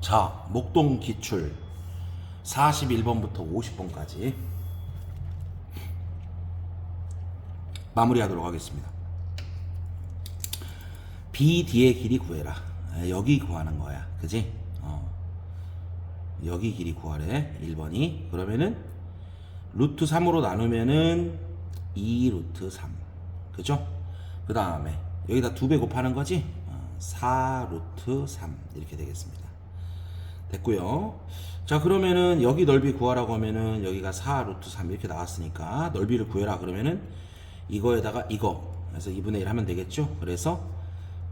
자, 목동 기출 41번부터 50번까지 마무리하도록 하겠습니다. BD의 길이 구해라. 아, 여기 구하는 거야. 그지? 어. 여기 길이 구하래. 1번이. 그러면은 루트 3으로 나누면은 2 루트 3. 그죠? 그 다음에 여기다 두배 곱하는 거지? 어, 4 루트 3. 이렇게 되겠습니다. 됐고요. 자 그러면은 여기 넓이 구하라고 하면은 여기가 4 루트 3 이렇게 나왔으니까 넓이를 구해라 그러면은 이거에다가 이거 그래서 2분의 1 하면 되겠죠. 그래서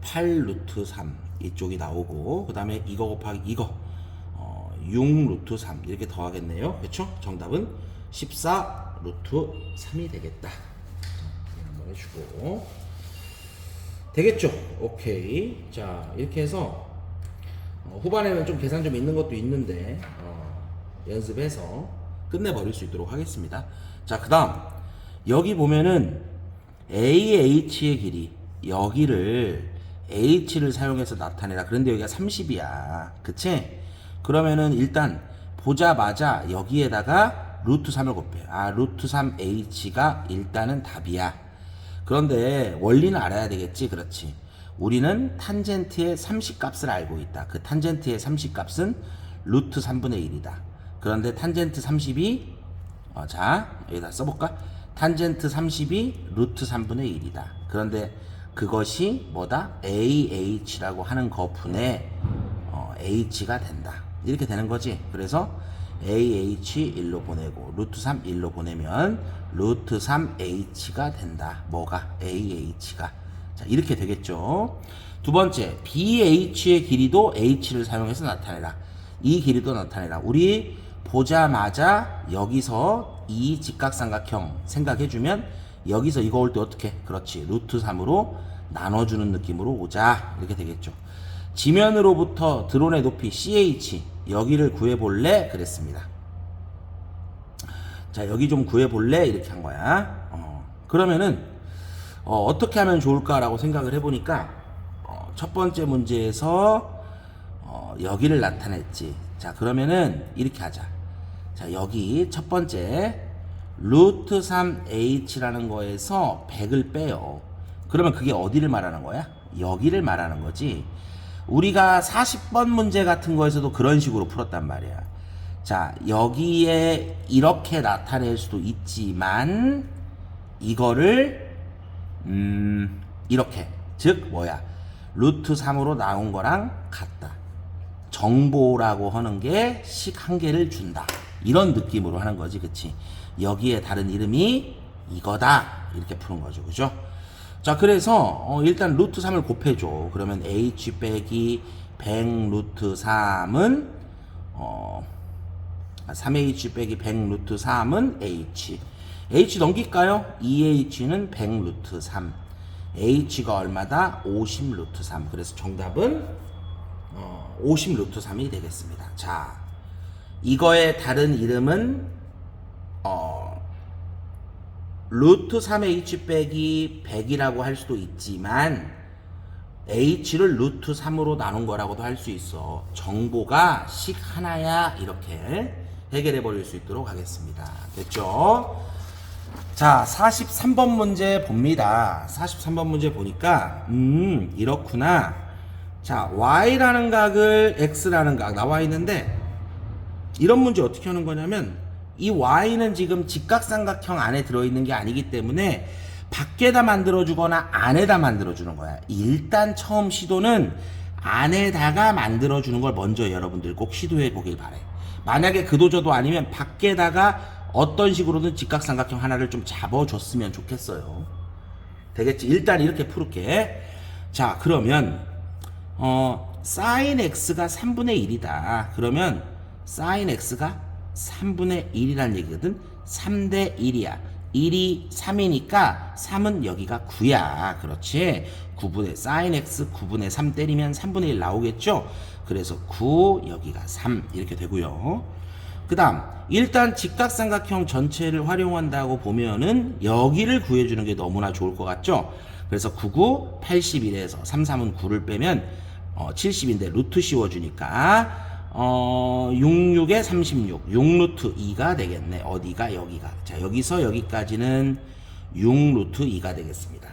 8 루트 3 이쪽이 나오고 그 다음에 이거 곱하기 이거 어, 6 루트 3 이렇게 더하겠네요. 그렇죠? 정답은 14 루트 3이 되겠다. 한번 해주고 되겠죠? 오케이. 자 이렇게 해서 어, 후반에는 좀 계산 좀 있는 것도 있는데 어, 연습해서 끝내버릴 수 있도록 하겠습니다. 자, 그 다음 여기 보면은 AH의 길이 여기를 H를 사용해서 나타내라. 그런데 여기가 30이야. 그치? 그러면은 일단 보자마자 여기에다가 루트 3을 곱해. 아, 루트 3H가 일단은 답이야. 그런데 원리는 알아야 되겠지. 그렇지. 우리는 탄젠트의 30 값을 알고 있다. 그 탄젠트의 30 값은 루트 3분의 1이다. 그런데 탄젠트 30이 어, 자 여기다 써볼까? 탄젠트 30이 루트 3분의 1이다. 그런데 그것이 뭐다? AH라고 하는 거분의 어, H가 된다. 이렇게 되는 거지. 그래서 AH 1로 보내고 루트 3 1로 보내면 루트 3H가 된다. 뭐가? AH가. 자, 이렇게 되겠죠. 두 번째, BH의 길이도 H를 사용해서 나타내라. 이 길이도 나타내라. 우리 보자마자 여기서 이 직각삼각형 생각해주면 여기서 이거 올 때 어떻게? 그렇지. 루트 3으로 나눠주는 느낌으로 오자. 이렇게 되겠죠. 지면으로부터 드론의 높이 CH 여기를 구해볼래? 그랬습니다. 자 여기 좀 구해볼래? 이렇게 한 거야. 어, 그러면은 어, 떻게 하면 좋을까라고 생각을 해보니까 어, 첫 번째 문제에서 어, 여기를 나타냈지. 자 그러면은 이렇게 하자. 자 여기 첫 번째 루트 3h라는 거에서 100을 빼요. 그러면 그게 어디를 말하는 거야? 여기를 말하는 거지. 우리가 40번 문제 같은 거에서도 그런 식으로 풀었단 말이야. 자, 여기에 이렇게 나타낼 수도 있지만, 이거를, 음, 이렇게. 즉, 뭐야. 루트 3으로 나온 거랑 같다. 정보라고 하는 게 식 한 개를 준다. 이런 느낌으로 하는 거지, 그치? 여기에 다른 이름이 이거다. 이렇게 푸는 거죠, 그죠? 자, 그래서 어, 일단 루트 3을 곱해줘. 그러면 h 빼기 100 루트 3은 어, 3h 빼기 100 루트 3은 h. h 넘길까요? 2h는 100 루트 3. h가 얼마다? 50 루트 3. 그래서 정답은 어, 50 루트 3이 되겠습니다. 자, 이거의 다른 이름은 어, 루트 3h 빼기 100이라고 할 수도 있지만 h를 루트 3으로 나눈 거라고도 할 수 있어. 정보가 식 하나야 이렇게 해결해 버릴 수 있도록 하겠습니다. 됐죠? 자, 43번 문제 봅니다. 43번 문제 보니까 음, 이렇구나. 자, y라는 각을 x라는 각 나와 있는데 이런 문제 어떻게 하는 거냐면 이 y는 지금 직각삼각형 안에 들어있는 게 아니기 때문에 밖에다 만들어주거나 안에다 만들어주는 거야. 일단 처음 시도는 안에다가 만들어주는 걸 먼저 여러분들 꼭 시도해 보길 바래. 만약에 그도저도 아니면 밖에다가 어떤 식으로든 직각삼각형 하나를 좀 잡아줬으면 좋겠어요. 되겠지? 일단 이렇게 풀을게. 자, 그러면 어, sin x가 3분의 1이다. 그러면 sin x가 3분의 1이라는 얘기거든. 3대 1이야. 1이 3이니까 3은 여기가 9야. 그렇지. 9분의 sin x 9분의 3 때리면 3분의 1 나오겠죠? 그래서 9 여기가 3 이렇게 되고요. 그 다음 일단 직각삼각형 전체를 활용한다고 보면은 여기를 구해주는 게 너무나 좋을 것 같죠? 그래서 99, 81에서 3, 3은 9를 빼면 어, 70인데 루트 씌워주니까 어, 66에 36, 6루트 2가 되겠네. 어디가 여기가. 자, 여기서 여기까지는 6루트 2가 되겠습니다.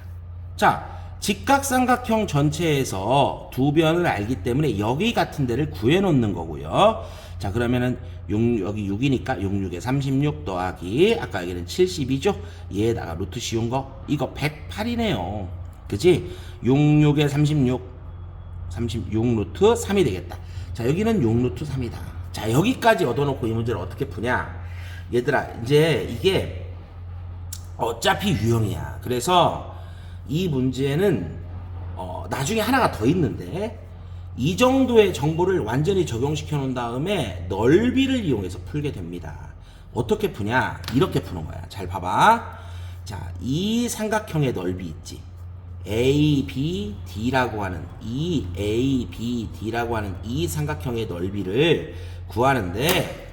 자, 직각삼각형 전체에서 두 변을 알기 때문에 여기 같은 데를 구해 놓는 거고요. 자, 그러면은 6, 여기 6이니까 66에 36 더하기 아까 여기는 70이죠. 얘에다가 루트 씌운 거 이거 108이네요. 그지? 66에 36 36 루트 3이 되겠다. 자, 여기는 6 루트 3이다. 자, 여기까지 얻어놓고 이 문제를 어떻게 푸냐? 얘들아, 이제 이게 어차피 유형이야. 그래서 이 문제는 어, 나중에 하나가 더 있는데 이 정도의 정보를 완전히 적용시켜 놓은 다음에 넓이를 이용해서 풀게 됩니다. 어떻게 푸냐? 이렇게 푸는 거야. 잘 봐봐. 자, 이 삼각형의 넓이 있지. A, B, D라고 하는 이 A, B, D라고 하는 이 삼각형의 넓이를 구하는데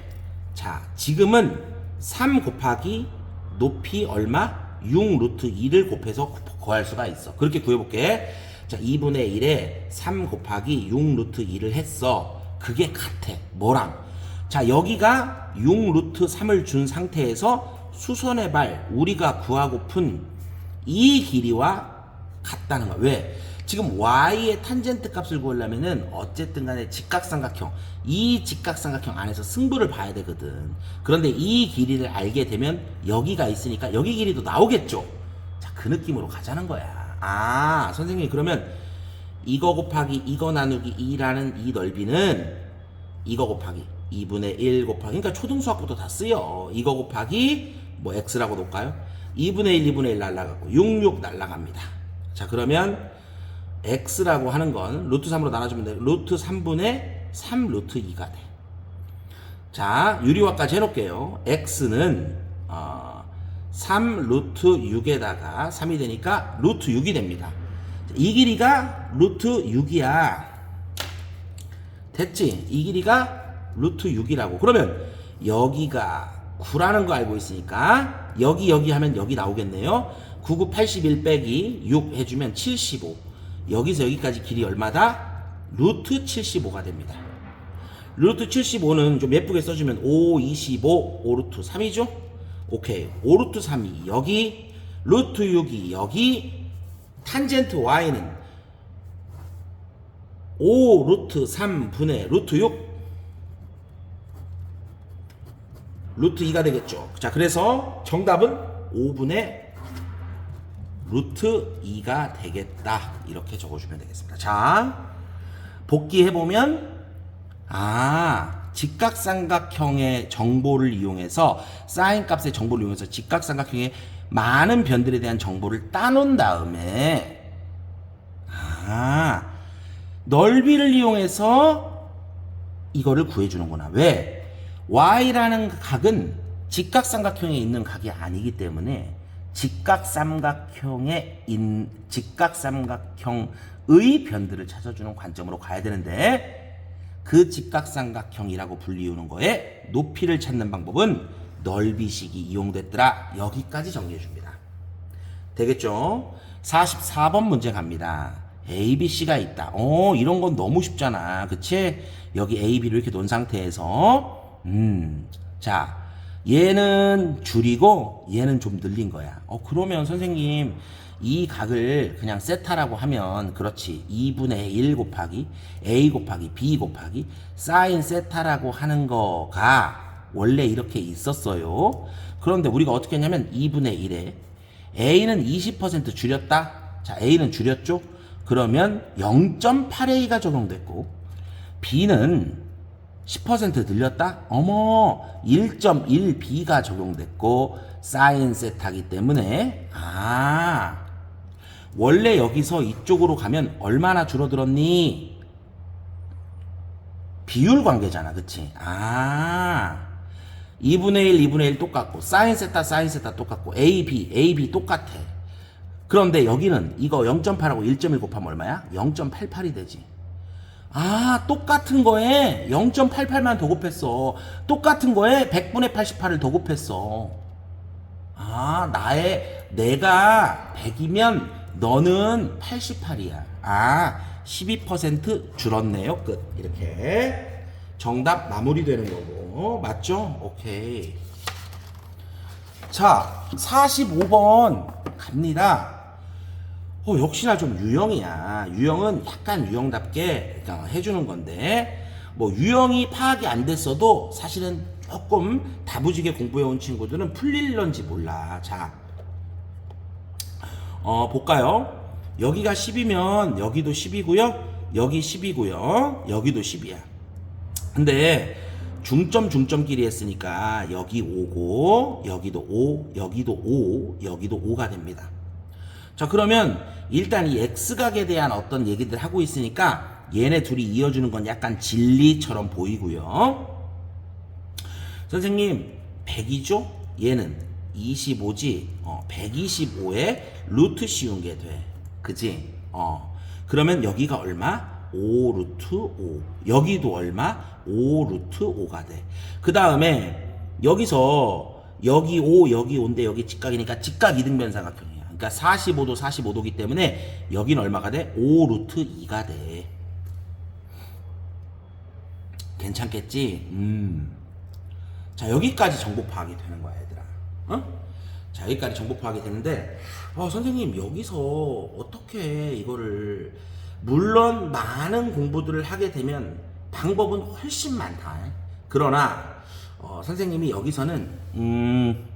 자, 지금은 3 곱하기 높이 얼마? 6 루트 2를 곱해서 구할 수가 있어. 그렇게 구해볼게. 자, 2분의 1에 3 곱하기 6 루트 2를 했어. 그게 같아. 뭐랑? 자, 여기가 6 루트 3을 준 상태에서 수선의 발, 우리가 구하고픈 이 길이와 같다는 거야. 왜? 지금 y의 탄젠트 값을 구하려면은 어쨌든 간에 직각삼각형 이 직각삼각형 안에서 승부를 봐야 되거든. 그런데 이 길이를 알게 되면 여기가 있으니까 여기 길이도 나오겠죠. 자, 그 느낌으로 가자는 거야. 아, 선생님 그러면 이거 곱하기 이거 나누기 2라는 이 넓이는 이거 곱하기 2분의 1 곱하기 그러니까 초등수학부터 다 쓰여. 이거 곱하기 뭐 x라고 놓을까요? 2분의 1, 2분의 1 날라가고 66 날라갑니다. 자, 그러면 x라고 하는 건 루트 3으로 나눠주면 돼. 루트 3분의 3 루트 2가 돼. 자, 유리화까지 해놓을게요. x는 어, 3 루트 6에다가 3이 되니까 루트 6이 됩니다. 이 길이가 루트 6이야. 됐지? 이 길이가 루트 6이라고. 그러면 여기가 9라는 거 알고 있으니까 여기 여기 하면 여기 나오겠네요. 99 81 빼기 6 해주면 75. 여기서 여기까지 길이 얼마다? 루트 75가 됩니다. 루트 75는 좀 예쁘게 써주면 5, 25, 5루트 3이죠? 오케이. 5 루트 3이 여기, 루트 6이 여기, 탄젠트 y는 5 루트 3분의 루트 6 루트 2가 되겠죠. 자, 그래서 정답은 5분의 루트 2가 되겠다. 이렇게 적어주면 되겠습니다. 자, 복귀해보면, 아, 직각삼각형의 정보를 이용해서, 사인 값의 정보를 이용해서 직각삼각형의 많은 변들에 대한 정보를 따놓은 다음에, 아, 넓이를 이용해서 이거를 구해주는구나. 왜? y라는 각은 직각삼각형에 있는 각이 아니기 때문에 직각삼각형의 인 직각삼각형의 변들을 찾아주는 관점으로 가야 되는데 그 직각삼각형이라고 불리우는 거에 높이를 찾는 방법은 넓이식이 이용됐더라. 여기까지 정리해 줍니다. 되겠죠? 44번 문제 갑니다. A, B, C가 있다. 어, 이런 건 너무 쉽잖아. 그치? 여기 A, B를 이렇게 놓은 상태에서, 음, 자, 얘는 줄이고 얘는 좀 늘린 거야. 어, 그러면 선생님, 이 각을 그냥 세타라고 하면, 그렇지. 2분의 1 곱하기 A 곱하기 B 곱하기 사인 세타라고 하는 거가 원래 이렇게 있었어요. 그런데 우리가 어떻게 했냐면 2분의 1에 A는 20% 줄였다. 자, A는 줄였죠? 그러면 0.8A가 적용됐고 B는 10% 늘렸다? 어머 1.1B가 적용됐고 사인 세타기 때문에 아 원래 여기서 이쪽으로 가면 얼마나 줄어들었니? 비율 관계잖아 그치? 아 2분의 1, 2분의 1 똑같고 사인 세타, 사인 세타 똑같고 AB, AB 똑같아 그런데 여기는 이거 0.8하고 1.1 곱하면 얼마야? 0.88이 되지. 아, 똑같은 거에 0.88만 더 곱했어. 똑같은 거에 100분의 88을 더 곱했어. 아, 나의, 내가 100이면 너는 88이야. 아, 12% 줄었네요. 끝. 이렇게 정답 마무리되는 거고 맞죠? 오케이 자 45번 갑니다 어, 역시나 좀 유형이야 유형은 약간 유형답게 그냥 해주는 건데 뭐 유형이 파악이 안 됐어도 사실은 조금 다부지게 공부해온 친구들은 풀릴런지 몰라 자 어, 볼까요? 여기가 10이면 여기도 10이고요. 여기 10이고요. 여기도 10이야. 근데 중점 중점끼리 했으니까 여기 5고 여기도 5, 여기도 5, 여기도 5가 됩니다. 자, 그러면 일단 이 x각에 대한 어떤 얘기들 하고 있으니까 얘네 둘이 이어주는 건 약간 진리처럼 보이고요. 선생님 100이죠? 얘는 25지. 어, 125에 루트 씌운 게 돼. 그지? 어. 그러면 여기가 얼마? 5 루트 5. 여기도 얼마? 5 루트 5가 돼. 그 다음에 여기서 여기 5, 여기 5인데 여기 직각이니까 직각 이등변삼각형이야. 그러니까 45도 45도기 때문에 여기는 얼마가 돼? 5 루트 2가 돼. 괜찮겠지? 음. 자 여기까지 정보 파악이 되는 거야 어? 자 여기까지 정보 파악이 되는데 어, 선생님 여기서 어떻게 이거를 물론 많은 공부들을 하게 되면 방법은 훨씬 많다 그러나 어, 선생님이 여기서는 음,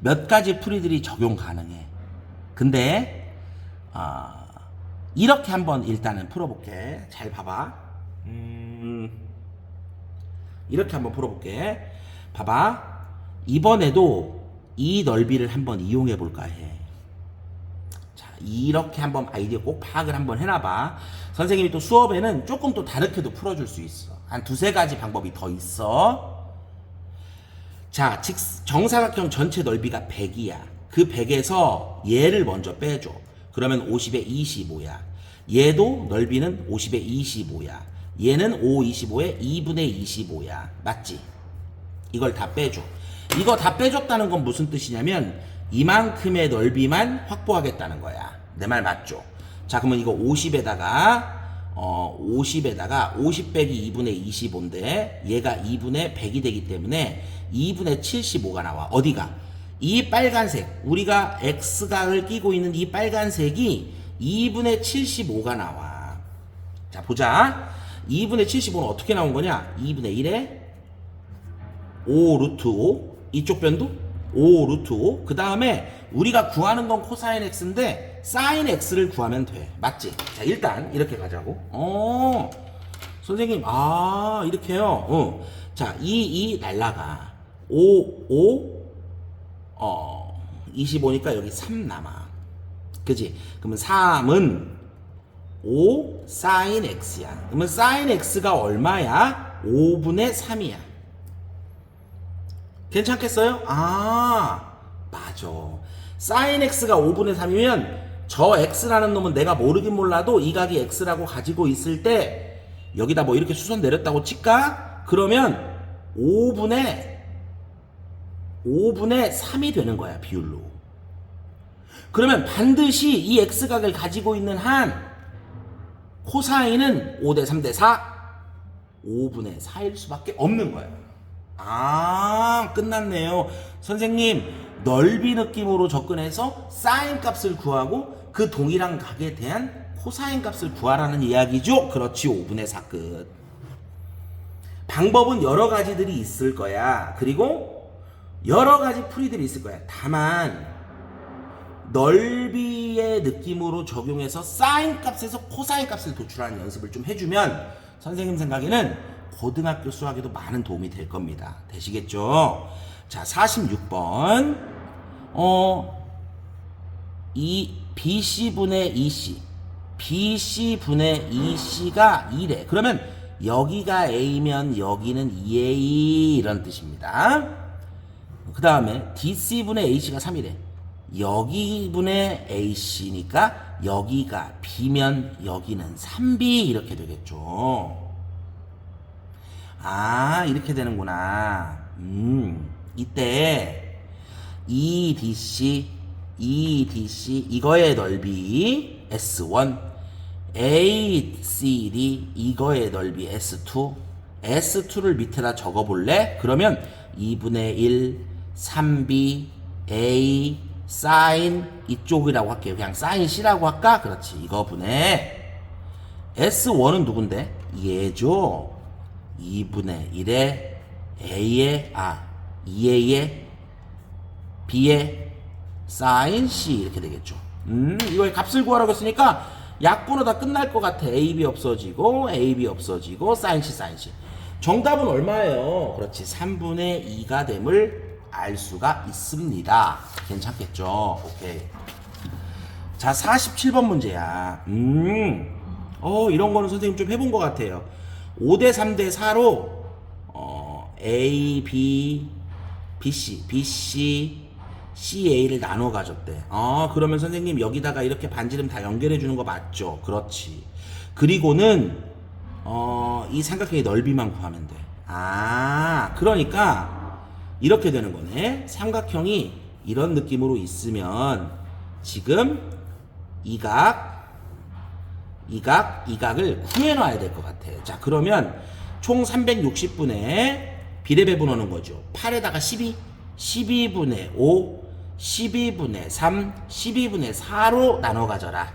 몇 가지 풀이들이 적용 가능해 근데 아, 이렇게 한번 일단은 풀어볼게 잘 봐봐 음, 이렇게 한번 풀어볼게. 봐봐. 이번에도 이 넓이를 한번 이용해 볼까 해. 자, 이렇게 한번 아이디어 꼭 파악을 한번 해놔봐. 선생님이 또 수업에는 조금 또 다르게도 풀어줄 수 있어. 한 두세 가지 방법이 더 있어. 자, 직, 정사각형 전체 넓이가 100이야. 그 100에서 얘를 먼저 빼줘. 그러면 50에 25야. 얘도 넓이는 50에 25야. 얘는 5, 25에 2분의 25야. 맞지? 이걸 다 빼줘. 이거 다 빼줬다는 건 무슨 뜻이냐면 이만큼의 넓이만 확보하겠다는 거야. 내 말 맞죠? 자, 그러면 이거 50에다가 어, 50에다가 50 빼기 2분의 25인데 얘가 2분의 100이 되기 때문에 2분의 75가 나와. 어디가? 이 빨간색, 우리가 X각을 끼고 있는 이 빨간색이 2분의 75가 나와. 자, 보자. 2분의 75는 어떻게 나온 거냐? 2분의 1에 5 루트 5. 이쪽 변도 5 루트 5. 그 다음에 우리가 구하는 건 코사인 x인데 사인 x를 구하면 돼. 맞지? 자, 일단 이렇게 가자고. 어, 선생님, 아, 이렇게요. 어. 자, 2, 2 날라가. 5, 5, 어, 25니까 여기 3 남아. 그지? 그러면 3은 5 사인 x야. 그러면 사인 x가 얼마야? 5분의 3이야. 괜찮겠어요? 아, 맞아. 사인 x가 5분의 3이면 저 x라는 놈은 내가 모르긴 몰라도 이 각이 x라고 가지고 있을 때 여기다 뭐 이렇게 수선 내렸다고 칠까? 그러면 5분의 5분의 3이 되는 거야, 비율로. 그러면 반드시 이 x각을 가지고 있는 한 코사인은 5대 3대 4, 5분의 4일 수밖에 없는 거예요. 아, 끝났네요. 선생님, 넓이 느낌으로 접근해서 사인 값을 구하고 그 동일한 각에 대한 코사인 값을 구하라는 이야기죠? 그렇지, 5분의 4 끝. 방법은 여러 가지들이 있을 거야. 그리고 여러 가지 풀이들이 있을 거야. 다만, 넓이의 느낌으로 적용해서 사인 값에서 코사인 값을 도출하는 연습을 좀 해주면 선생님 생각에는 고등학교 수학에도 많은 도움이 될 겁니다. 되시겠죠? 자, 46번. 어, 이 BC분의 EC. BC분의 EC가 2래. 그러면 여기가 A면 여기는 2A 이런 뜻입니다. 그 다음에 DC분의 AC가 3이래. 여기분의 AC니까 여기가 B면 여기는 3B 이렇게 되겠죠. 아, 이렇게 되는구나. 음, 이때 EDC, EDC 이거의 넓이 S1, ACD 이거의 넓이 S2 S2를 밑에다 적어 볼래? 그러면 2분의 1 3B A 사인 이쪽이라고 할게요 그냥 사인 C라고 할까? 그렇지 이거 분의 S1은 누군데? 얘죠 2분의 1에 A의 아 2A의 B의 사인 C 이렇게 되겠죠. 음, 이거의 값을 구하라고 했으니까 약분으로 다 끝날 것 같아. AB 없어지고 AB 없어지고 사인 C 사인 C. 정답은 얼마예요? 그렇지. 3분의 2가 됨을 알 수가 있습니다. 괜찮겠죠? 오케이. 자, 47번 문제야. 음. 어, 이런 거는 선생님 좀 해본 것 같아요. 5대 3대 4로, 어, A, B, BC, BC, CA를 나눠 가졌대. 아, 그러면 선생님 여기다가 이렇게 반지름 다 연결해 주는 거 맞죠? 그렇지. 그리고는, 어, 이 삼각형의 넓이만 구하면 돼. 아, 그러니까, 이렇게 되는 거네. 삼각형이 이런 느낌으로 있으면, 지금, 이 각, 이 각, 이 각을 구해 놔야 될 것 같아. 자, 그러면 총 360분의 비례배 분하는 거죠. 8에다가 12, 12분의 5, 12분의 3, 12분의 4로 나눠 가져라.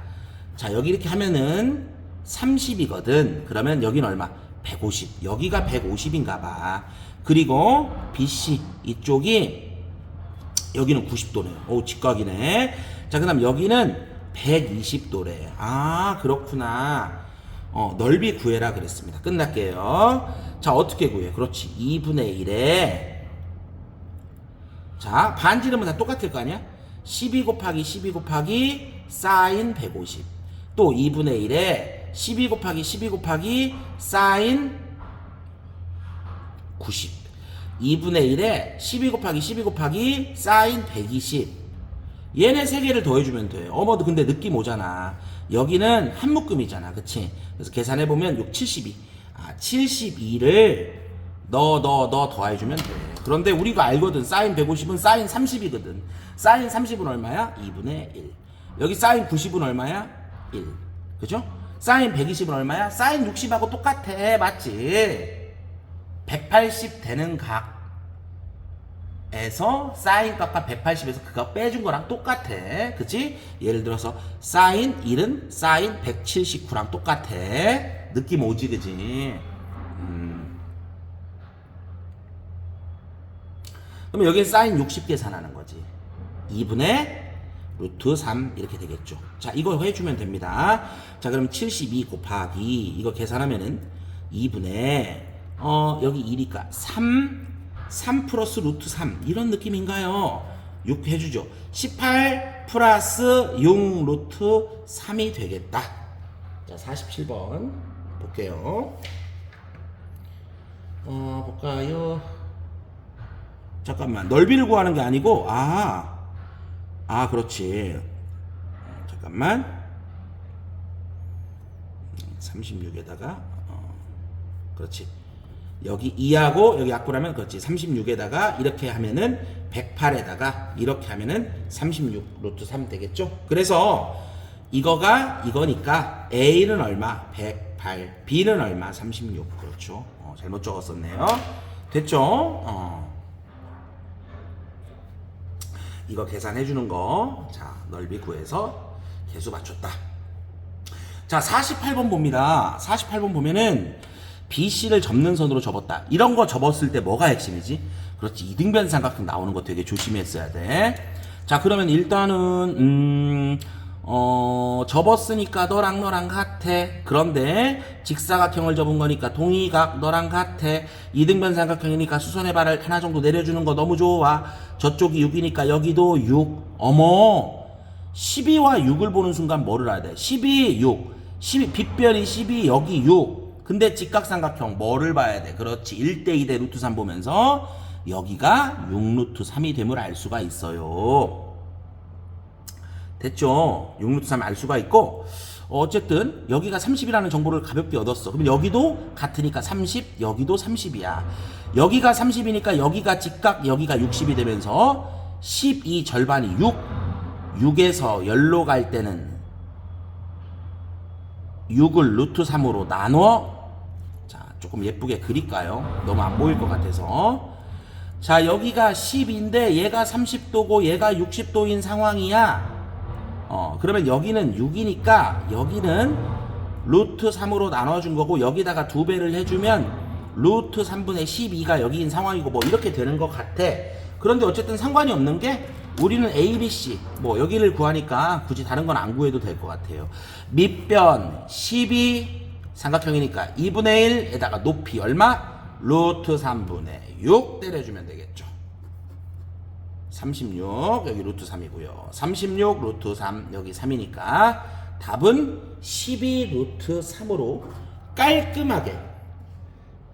자, 여기 이렇게 하면은 30이거든. 그러면 여기는 얼마? 150. 여기가 150인가 봐. 그리고 BC 이쪽이 여기는 90도네. 오, 직각이네. 자, 그 다음 여기는 120도래. 아, 그렇구나. 어, 넓이 구해라 그랬습니다. 끝날게요. 자, 어떻게 구해? 그렇지. 2분의 1에. 자, 반지름은 다 똑같을 거 아니야? 12 곱하기 12 곱하기 사인 150. 또 2분의 1에 12 곱하기 12 곱하기 사인 90. 2분의 1에 12 곱하기 12 곱하기 사인 120. 얘네 세 개를 더해주면 돼. 어머도 근데 느낌 오잖아. 여기는 한 묶음이잖아. 그치? 그래서 계산해보면 6, 72. 아, 72를 너, 너, 너 더해주면 돼. 그런데 우리가 알거든. 사인 150은 사인 30이거든. 사인 30은 얼마야? 2분의 1. 여기 사인 90은 얼마야? 1. 그죠? 사인 120은 얼마야? 사인 60하고 똑같아. 맞지? 180 되는 각 에서 사인 값과 180에서 그거 빼준 거랑 똑같아. 그치? 예를 들어서 사인 1은 사인 179랑 똑같아. 느낌 오지, 그지? 음. 그럼 여기 사인 60 계산하는 거지. 2분의 루트 3 이렇게 되겠죠. 자, 이거 해주면 됩니다. 자, 그럼 72 곱하기 이거 계산하면은 2분의 어 여기 2니까 3 3 플러스 루트 3 이런 느낌인가요? 6 해주죠. 18 플러스 6 루트 3이 되겠다. 자, 47번 볼게요. 어, 볼까요? 잠깐만. 넓이를 구하는 게 아니고, 아, 아, 그렇지. 어, 잠깐만. 36에다가, 어, 그렇지. 여기 2하고 여기 약분하면 그렇지. 36에다가 이렇게 하면은 108에다가 이렇게 하면은 36 루트 3 되겠죠? 그래서 이거가 이거니까 A는 얼마? 108. B는 얼마? 36. 그렇죠. 어, 잘못 적었었네요. 됐죠? 어. 이거 계산해 주는 거. 자, 넓이 구해서 개수 맞췄다. 자, 48번 봅니다. 48번 보면은 BC를 접는 선으로 접었다. 이런 거 접었을 때 뭐가 핵심이지? 그렇지. 이등변 삼각형 나오는 거 되게 조심했어야 돼. 자, 그러면 일단은 음 어, 접었으니까 너랑 너랑 같아. 그런데 직사각형을 접은 거니까 동의각 너랑 같아. 이등변 삼각형이니까 수선의 발을 하나 정도 내려주는 거 너무 좋아. 저쪽이 6이니까 여기도 6. 어머. 12와 6을 보는 순간 뭐를 알아야 돼? 12, 6. 12, 빗별이 12, 여기 6. 근데 직각삼각형 뭐를 봐야 돼? 그렇지. 1대2 대 루트 3 보면서 여기가 6루트 3이 됨을 알 수가 있어요. 됐죠? 6루트 3 알 수가 있고 어쨌든 여기가 30이라는 정보를 가볍게 얻었어. 그럼 여기도 같으니까 30, 여기도 30이야. 여기가 30이니까 여기가 직각, 여기가 60이 되면서 12 절반이 6. 6에서 열로 갈 때는 6을 루트 3으로 나눠 자 조금 예쁘게 그릴까요? 너무 안 보일 것 같아서. 자 여기가 10인데 얘가 30도고 얘가 60도인 상황이야. 어 그러면 여기는 6이니까 여기는 루트 3으로 나눠준 거고 여기다가 두 배를 해주면 루트 3분의 12가 여기인 상황이고 뭐 이렇게 되는 것 같아. 그런데 어쨌든 상관이 없는 게 우리는 A, B, C 뭐 여기를 구하니까 굳이 다른 건 안 구해도 될 것 같아요. 밑변 12 삼각형이니까 2분의 1에다가 높이 얼마? 루트 3분의 6 때려주면 되겠죠. 36 여기 루트 3이고요. 36 루트 3 여기 3이니까 답은 12 루트 3으로 깔끔하게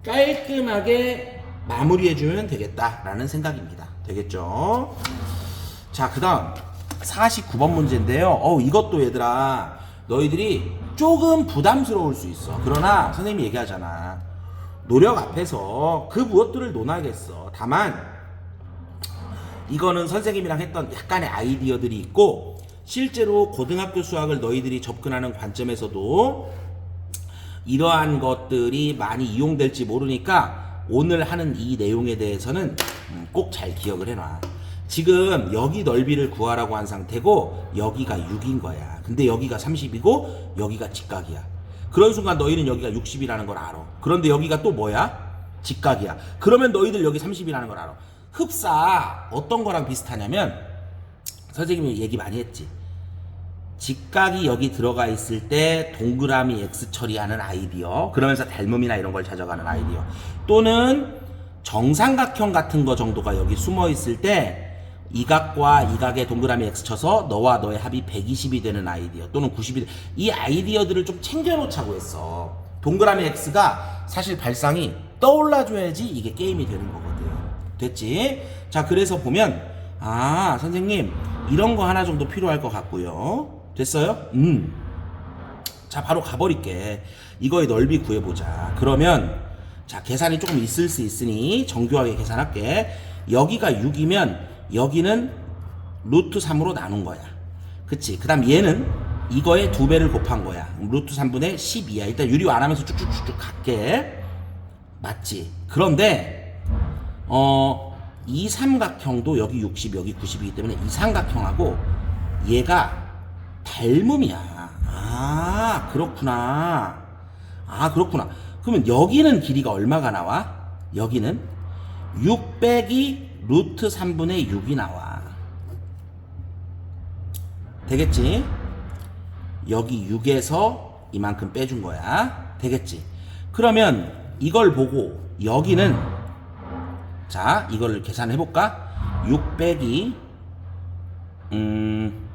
깔끔하게 마무리해주면 되겠다라는 생각입니다. 되겠죠? 자 그 다음 49번 문제인데요. 어 이것도 얘들아. 너희들이 조금 부담스러울 수 있어. 그러나 선생님이 얘기하잖아. 노력 앞에서 그 무엇들을 논하겠어. 다만 이거는 선생님이랑 했던 약간의 아이디어들이 있고 실제로 고등학교 수학을 너희들이 접근하는 관점에서도 이러한 것들이 많이 이용될지 모르니까 오늘 하는 이 내용에 대해서는 꼭 잘 기억을 해놔. 지금 여기 넓이를 구하라고 한 상태고 여기가 6인 거야. 근데 여기가 30이고 여기가 직각이야. 그런 순간 너희는 여기가 60이라는 걸 알아. 그런데 여기가 또 뭐야? 직각이야. 그러면 너희들 여기 30이라는 걸 알아. 흡사 어떤 거랑 비슷하냐면 선생님이 얘기 많이 했지. 직각이 여기 들어가 있을 때 동그라미 X 처리하는 아이디어 그러면서 닮음이나 이런 걸 찾아가는 아이디어 또는 정삼각형 같은 거 정도가 여기 숨어 있을 때 이 각과 이 각에 동그라미 X 쳐서 너와 너의 합이 120이 되는 아이디어 또는 90이 이 아이디어들을 좀 챙겨놓자고 했어 동그라미 X가 사실 발상이 떠올라줘야지 이게 게임이 되는 거거든 됐지? 자 그래서 보면 아 선생님 이런 거 하나 정도 필요할 것 같고요 됐어요? 음. 자, 바로 가버릴게. 이거의 넓이 구해보자. 그러면, 자, 계산이 조금 있을 수 있으니 정교하게 계산할게. 여기가 6이면 여기는 루트 3으로 나눈 거야. 그치? 그 다음 얘는 이거의 두 배를 곱한 거야. 루트 3분의 12야. 일단 유리 안 하면서 쭉쭉쭉쭉 갈게. 맞지? 그런데, 어, 이 삼각형도 여기 60, 여기 90이기 때문에 이 삼각형하고 얘가 닮음이야. 아, 그렇구나. 아, 그렇구나. 그러면 여기는 길이가 얼마가 나와? 여기는 6 빼기 루트 3분의 6이 나와. 되겠지? 여기 6에서 이만큼 빼준 거야. 되겠지? 그러면 이걸 보고 여기는 자, 이걸 계산해 볼까? 6 빼기 음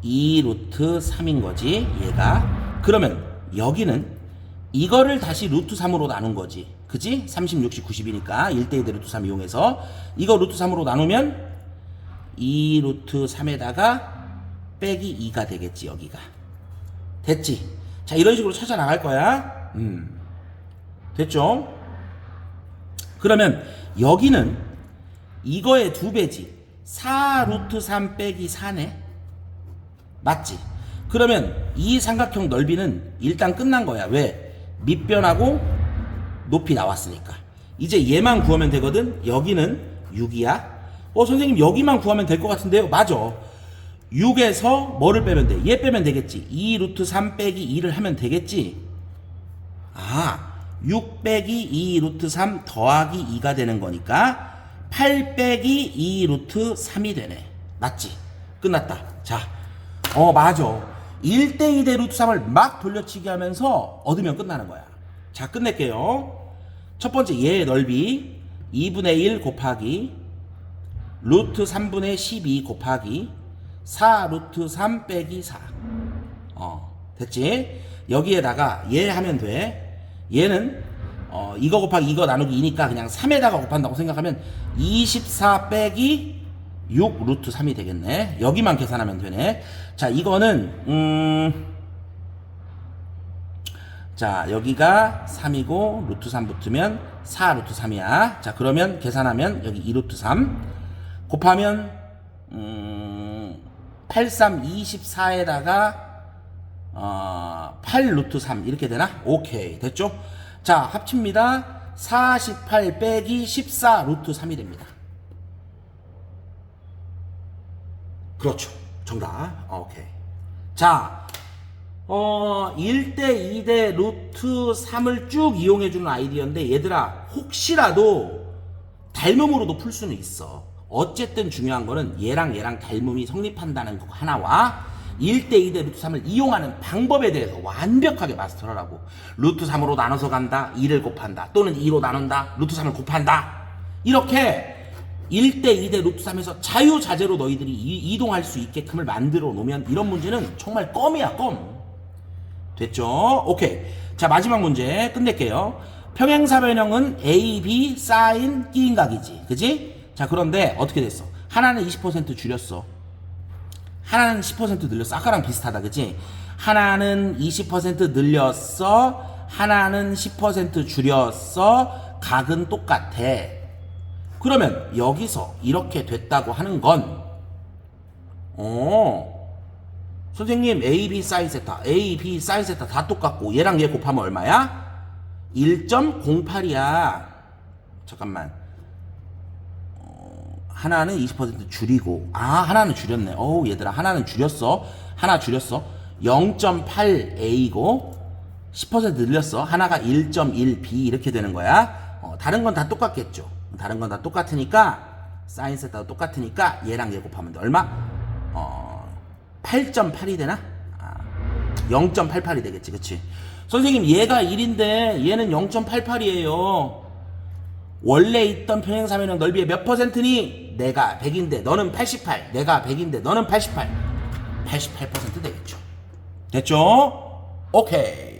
2 루트 3인 거지 얘가 그러면 여기는 이거를 다시 루트 3으로 나눈 거지 그지? 30, 60, 90이니까 1대1 대 루트 3 이용해서 이거 루트 3으로 나누면 2 루트 3에다가 빼기 2가 되겠지 여기가 됐지? 자 이런 식으로 찾아 나갈 거야 음 됐죠? 그러면 여기는 이거의 두 배지 4 루트 3 빼기 4네 맞지? 그러면 이 삼각형 넓이는 일단 끝난 거야. 왜? 밑변하고 높이 나왔으니까. 이제 얘만 구하면 되거든. 여기는 6이야. 어, 선생님 여기만 구하면 될 것 같은데요? 맞아. 6에서 뭐를 빼면 돼? 얘 빼면 되겠지. 2 루트 3 빼기 2를 하면 되겠지. 아, 6 빼기 2 루트 3 더하기 2가 되는 거니까 8 빼기 2 루트 3이 되네. 맞지? 끝났다. 자, 어 맞아 1대2 대 루트 3을 막 돌려치기 하면서 얻으면 끝나는 거야 자 끝낼게요 첫 번째 얘의 넓이 2분의 1 곱하기 루트 3분의 12 곱하기 4 루트 3 빼기 4 어, 됐지? 여기에다가 얘 하면 돼 얘는 어, 이거 곱하기 이거 나누기 2니까 그냥 3에다가 곱한다고 생각하면 24 빼기 6 루트 3이 되겠네. 여기만 계산하면 되네. 자, 이거는, 음, 자, 여기가 3이고, 루트 3 붙으면 4 루트 3이야. 자, 그러면 계산하면 여기 2 루트 3. 곱하면, 음, 8, 3, 24에다가 어, 8 루트 3 이렇게 되나? 오케이 됐죠? 자 합칩니다 48 빼기 14 루트 3이 됩니다 그렇죠 정답 어, 오케이 자 어, 1대 2대 루트 3을 쭉 이용해주는 아이디어인데 얘들아 혹시라도 닮음으로도 풀 수는 있어. 어쨌든 중요한 거는 얘랑 얘랑 닮음이 성립한다는 거 하나와 1대 2대 루트 3을 이용하는 방법에 대해서 완벽하게 마스터하라고. 루트 3으로 나눠서 간다 2를 곱한다 또는 2로 나눈다 루트 3을 곱한다. 이렇게 1대 2대 루트 3에서 자유자재로 너희들이 이- 이동할 수 있게끔을 만들어 놓으면 이런 문제는 정말 껌이야 껌 됐죠? 오케이. 자, 마지막 문제 끝낼게요. 평행사변형은 A, B, 사인, 끼인각이지. 그지? 자, 그런데 어떻게 됐어? 하나는 20% 줄였어. 하나는 10% 늘렸어. 아까랑 비슷하다. 그지? 하나는 20% 늘렸어. 하나는 10% 줄였어. 각은 똑같아. 그러면 여기서 이렇게 됐다고 하는 건, 어, 선생님 A, B 사인 세타. A, B 사인 세타 다 똑같고 얘랑 얘 곱하면 얼마야? 1.08이야. 잠깐만. 어, 하나는 20% 줄이고. 아 하나는 줄였네. 어우 얘들아 하나는 줄였어. 하나 줄였어. 0.8A고 10% 늘렸어. 하나가 1.1B 이렇게 되는 거야. 어, 다른 건 다 똑같겠죠. 다른 건 다 똑같으니까 사인 세타도 똑같으니까 얘랑 얘 곱하면 돼. 얼마? 어, 8.8이 되나? 아, 0.88이 되겠지, 그치? 선생님, 얘가 1인데 얘는 0.88이에요. 원래 있던 평행사면형 넓이의 몇 퍼센트니? 내가 100인데 너는 88. 내가 100인데 너는 88. 88% 되겠죠. 됐죠? 오케이.